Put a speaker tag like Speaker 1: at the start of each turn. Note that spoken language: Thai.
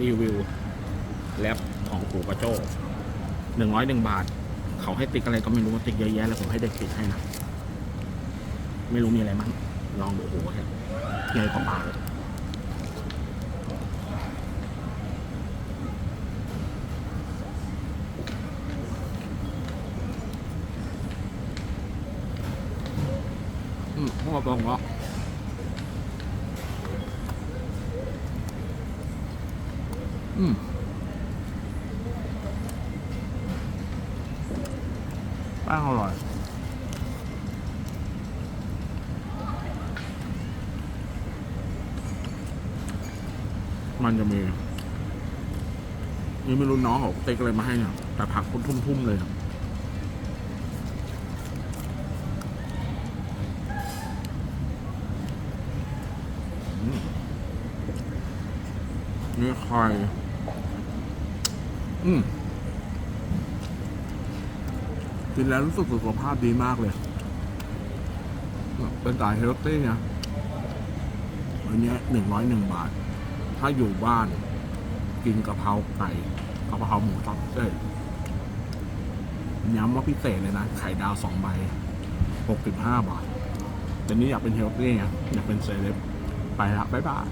Speaker 1: รีวิวแรปของกูกระโจ้หนึ่งร้อยหนึ่งบาท เขาให้ติ๊กอะไรก็ไม่รู้ติ๊กเยอะแยะแล้วผมให้เด็กติ๊กให้นะไม่รู้มีอะไรมั้งลองดูโอ้โหใหญ่กว่าปากเลยอืมพ่อบอกว่า อืมแป้งอร่อยมันจะมีนี่ไม่รู้น้องเขาเต็กอะไรมาให้เนี่ยแต่ผักคุณทุ่มๆเลยนี่ไข่ อืมกินแล้วรู้สึกสุขภาพดีมากเลย เป็นสายเฮลตี้นะอันนี้หนึ่งร้อยหนึ่งบาท ถ้าอยู่บ้าน กินกะเพราไก่กะเพราหมูสับเอ้ยย้ำว่าพิเศษเลยนะ ไข่ดาวสองใบหกสิบห้าบาทแต่นี้อยากเป็นเฮลตี้ไงอยากเป็นเซเลบไปละบ๊ายบาย